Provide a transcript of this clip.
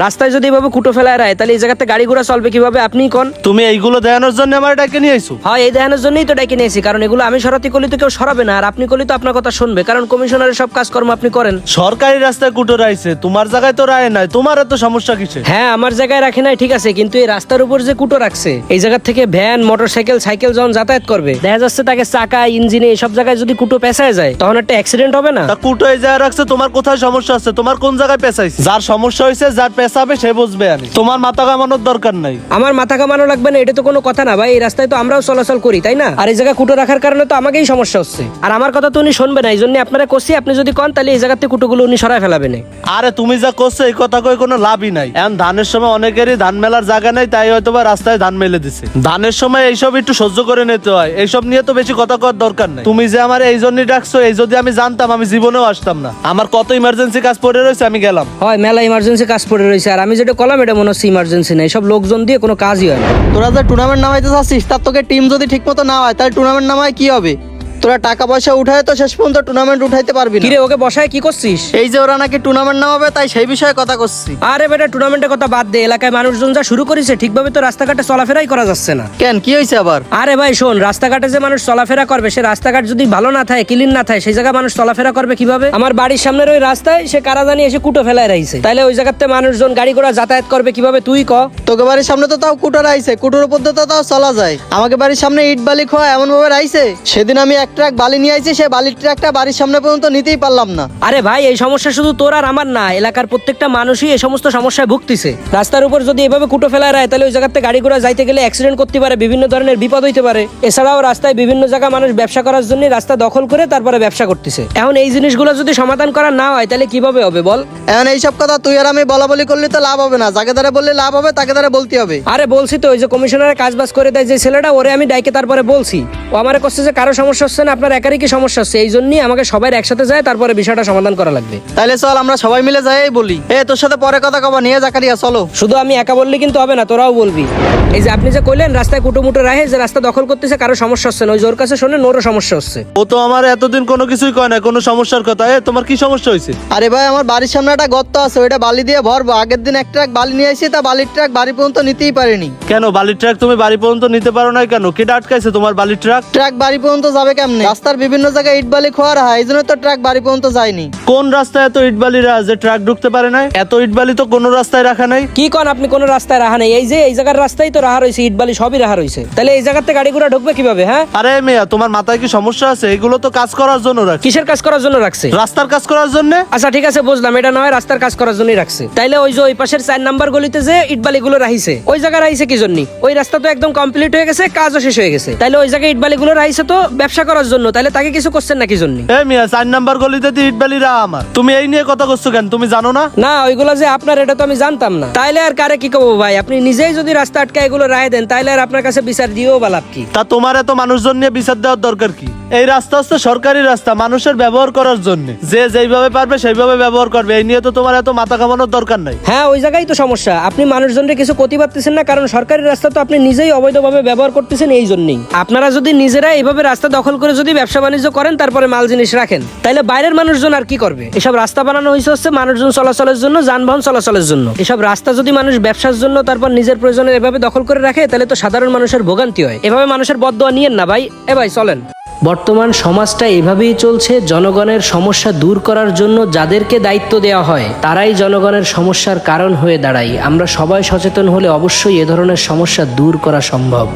রাস্তায় যদি এভাবে কুটো ফেলায় রায় তাহলে এই জায়গাতে গাড়ি ঘোড়া চলবে কীভাবে? আপনিই কোন? তুমি এইগুলো দেখানোর জন্য আমার ডাকে নিয়ে আইছো? হয় এই দেখানোর জন্যই তো ডেকে নিয়েছি কারণ এগুলো আমি সরাতে করলে তো কেউ সরাবে না আর আপনি করলে তো আপনার কথা শুনবে কারণ কমিশনারের সব কাজকর্ম আপনি করেন। সরকারি রাস্তায় কুটো আইছে তোমার জায়গায় তো রায় নাই তোমার এত সমস্যা কিসে হ্যাঁ আমার জায়গায় রাখে নাই ঠিক আছে কিন্তু এই রাস্তার উপর যে কুটো রাখছে এই জায়গা থেকে ভ্যান মোটরসাইকেল সাইকেল যখন যাতায়াত করবে দেখা যাচ্ছে তাকে চাকা ইঞ্জিনে এইসব জায়গায় যদি কুটো পেঁচায় যায় তখন একটা অ্যাক্সিডেন্ট হবে না? তা কুটো এই জায়গায় রাখছে তোমার কোথায় সমস্যা আছে? তোমার কোন জায়গায় পেঁচাইছে? যার সমস্যা হয়েছে যার সে বুঝবে আনি তোমার মাথা কামানোর দরকার নাই। আমার মাথা কামানো লাগবে না এটা তো কোনো কথা না ভাই এই রাস্তায় তো আমরাও চলাচল করি তাই না? আর এই জায়গায় কুটো রাখার কারণে তো আমাকেই সমস্যা হচ্ছে। আর আমার কথা তো উনি শুনবে না এই জন্য আপনারা করছি আপনি যদি কন তাহলে এই জায়গাতে কুটোগুলো উনি ফেলাবেন আরে তুমি যা করছ এই কথা কই কোনো লাভই নাই। এখন ধানের সময় অনেকেরই ধান মেলার জায়গা নাই তাই হয়তো বা রাস্তায় ধান মেলে দিছে। ধানের সময় এইসব একটু সহ্য করে নিতে হয় এইসব নিয়ে তো বেশি কথা করার দরকার নাই। তুমি যে আমার এই জন্যই ডাকছো এই যদি আমি জানতাম আমি জীবনেও আসতাম না। আমার কত ইমার্জেন্সি কাজ পড়ে রয়েছে আমি গেলাম। হয় মেলা ইমার্জেন্সি কাজ পড়ে রয়েছে আর আমি যেটা কলাম, এটা মনে হচ্ছে ইমার্জেন্সি নাই। সব লোকজন দিয়ে কোনো কাজই হয় না। তোরা যে টুর্নামেন্ট নামাইতে চাচ্ছিস, তার তোকে টিম যদি ঠিক মতো না হয়, তাহলে টুর্নামেন্ট নামায় কি হবে? তোরা টাকা পয়সা উঠায় তো শেষ পর্যন্ত টুর্নামেন্ট উঠাইতে পারবি না। কিরে ওকে বসায় কি করছিস? এই যে ওরা নাকি টুর্নামেন্ট নামাবে তাই সেই বিষয়ে কথা করছি। আরে বেটা টুর্নামেন্টের কথা বাদ দে এলাকায় মানুষজন যা শুরু করেছে ঠিকভাবে তো রাস্তাঘাটে চলাফেরাই করা যাচ্ছে না। কেন কি হয়েছে আবার? আরে ভাই শোন রাস্তাঘাটে যে মানুষ চলাফেরা করবে সে রাস্তাঘাট যদি ভালো না থাকে ক্লিন না থাকে সেই জায়গায় মানুষ চলাফেরা করবে কীভাবে? আমার বাড়ির সামনের ওই রাস্তায় সে কারা জানি এসে কুটো ফেলায় রয়েছে। তাইলে ওই জায়গাতে মানুষজন গাড়ি ঘোড়া যাতায়াত করবে কীভাবে তুই ক? তোকে বাড়ির সামনে তো তাও কুটোর আইছে কুটোর উপর তো তাও চলা যায়। আমাকে বাড়ির সামনে ইট বালি খোয়া এমন ভাবে রাইছে সেদিন আমি এক ট্রাক বালি নিয়ে আইছি সে বালির ট্রাকটা বাড়ির সামনে পর্যন্ত নিতেই পারলাম না। আরে ভাই এই সমস্যা শুধু তোর আর আমার না এলাকার প্রত্যেকটা মানুষই এই সমস্ত সমস্যায় ভুগতেছে। রাস্তার উপর যদি এভাবে কুটো ফেলায় রায় তাহলে ওই জায়গাতে গাড়ি ঘোড়া যাইতে গেলে অ্যাক্সিডেন্ট করতে পারে বিভিন্ন ধরনের বিপদ হইতে পারে। এছাড়াও রাস্তায় বিভিন্ন জায়গায় মানুষ ব্যবসা করার জন্য রাস্তা দখল করে তারপরে ব্যবসা করতেছে। এখন এই জিনিসগুলো যদি সমাধান করা না হয় তাহলে কীভাবে হবে বল? এখন এইসব কথা তুই আর আমি বলা বলি করলে তো লাভ হবে না। যাকে দ্বারা বললে লাভ হবে তাকে দ্বারা বলতে হবে। আরে বলছি তো ওই যে কমিশনারের কাজ বাজ করে দেয় যে ছেলেটা ওরে আমি ডাইকে তারপরে বলছি। ও আমারে করছে যে কারও সমস্যা হচ্ছে না আপনার একারই কি সমস্যা হচ্ছে? এই জন্যই আমাকে সবাই একসাথে যায় তারপরে বিষয়টা সমাধান করা লাগবে। তাইলে চল আমরা সবাই মিলে যাই বলি। এ তোর সাথে পরে কথা কবা নিয়ে জাকারিয়া চলো। শুধু আমি একা বললে কিন্তু হবে না তোরাও বলবি। এই যে আপনি যে কইলেন রাস্তায় কুটোমুটো রাহে যে রাস্তা দখল করতেছে কারও সমস্যা হচ্ছে না। ওই জোর কাছে শোনেন ওরও সমস্যা হচ্ছে। ও তো আমার এতদিন কোনো কিছুই কয় না কোনো সমস্যার কথা। এ তোমার কি সমস্যা হয়েছে আরে ভাই আমার বাড়ির সামনে একটা গর্ত আছে ওইটা বালি দিয়ে ভরবো। আগের দিন এক ট্রাক বালি নিয়ে আসি তা বালির ট্রাক বাড়ি পর্যন্ত নিতেই পারিনি। কেন বালির ট্রাক তুমি বাড়ি পর্যন্ত নিতে পারো না কেন? কেটে আটকাইছে তোমার বালির ট্রাক? ট্রাক বাড়ি পর্যন্ত যাবে কেমনে? রাস্তার বিভিন্ন জায়গায় ইট বালি খোয়ার হয় এই জন্য তো ট্রাক বাড়ি পর্যন্ত যায়নি। কোন রাস্তায় এত ইটবালি রাজ যে ট্রাক ঢুকতে পারে না এত ইটবালি তো কোনো রাস্তায় রাখা নাই। কি কন আপনি কোন রাস্তায় রাহা নেই? এই যে এই জায়গার রাস্তায় তো রাহা রয়েছে ইটবালি সবই রাহা রয়েছে। তাহলে এই জায়গাতে গাড়ি ঘোড়া ঢুকবে কীভাবে হ্যাঁ? আরে মেয়া তোমার মাথায় কি সমস্যা আছে? এগুলো তো কাজ করার জন্য রাখি কিসের কাজ করার জন্য রাখছে? রাস্তার কাজ করার জন্য? আচ্ছা ঠিক আছে বুঝলাম। এটা নয় রাস্তার কাজ করার জন্যই রাখছে। তাইলে ওই যে ওই পাশের চার নাম্বার গলিতে যে ইটবালি গুলো রাখিছে ওই জায়গায় রাখিছে কি জন্য? ওই রাস্তা তো একদম কমপ্লিট হয়ে গেছে কাজও শেষ হয়ে গেছে। তাইলে ওই জায়গায় ইটবালি গুলো রাখিছে তো ব্যবসা করার জন্য তাইলে তাকে কিছু করছেন না কি জন্য? এ মিয়া চার নাম্বার গলিতে তো ইটবালি রা আমার। তুমি এই নিয়ে কথা করছ কেন? তুমি জানো না? না ওইগুলো যে আপনার এটা তো আমি জানতাম না। তাইলে আর কারে কি কবো ভাই? আপনি নিজেই যদি রাস্তা আটকা এগুলো রায় দেন তাইলে আর আপনার কাছে বিচার দিয়েও বা লাভ কি? তা তোমার এত মানুষজন নিয়ে বিচার দেওয়ার দরকার কি? এই রাস্তা হচ্ছে সরকারি রাস্তা, মানুষের ব্যবহার করার জন্য। যে যেইভাবে পারবে সেইভাবে ব্যবহার করবে। এই নিয়ে তো তোমার এত মাথা কামানোর দরকার নাই। হ্যাঁ ওই জায়গায় তো সমস্যা। আপনি মানুষজনকে কিছু ক্ষতি পারতেছেন না, কারণ সরকারি রাস্তা তো আপনি নিজেই অবৈধভাবে ব্যবহার করতেছেন এই জন্যই। আপনারা যদি নিজেরা এইভাবে রাস্তা দখল করে যদি ব্যবসা বাণিজ্য করেন, তারপরে মাল জিনিস রাখেন। তাইলে বাইরের মানুষজন আর কি করবে? এসব রাস্তা বানানো হয়েছে হচ্ছে মানুষজন চলাচলের জন্য, যানবাহন চলাচলের জন্য। এসব রাস্তা যদি মানুষ ব্যবসার জন্য তারপর নিজের প্রয়োজনে এভাবে দখল করে রাখে তাহলে তো সাধারণ মানুষের ভোগান্তি হয়। এভাবে মানুষের বদোয়া নিয়েন না ভাই। এ ভাই, চলেন। বর্তমান সমাজটা এভাবেই চলছে, জনগণের সমস্যা দূর করার জন্য যাদেরকে দায়িত্ব দেওয়া হয়, তারাই জনগণের সমস্যার কারণ হয়ে দাঁড়ায়। আমরা সবাই সচেতন হলে অবশ্যই এ ধরনের সমস্যা দূর করা সম্ভব।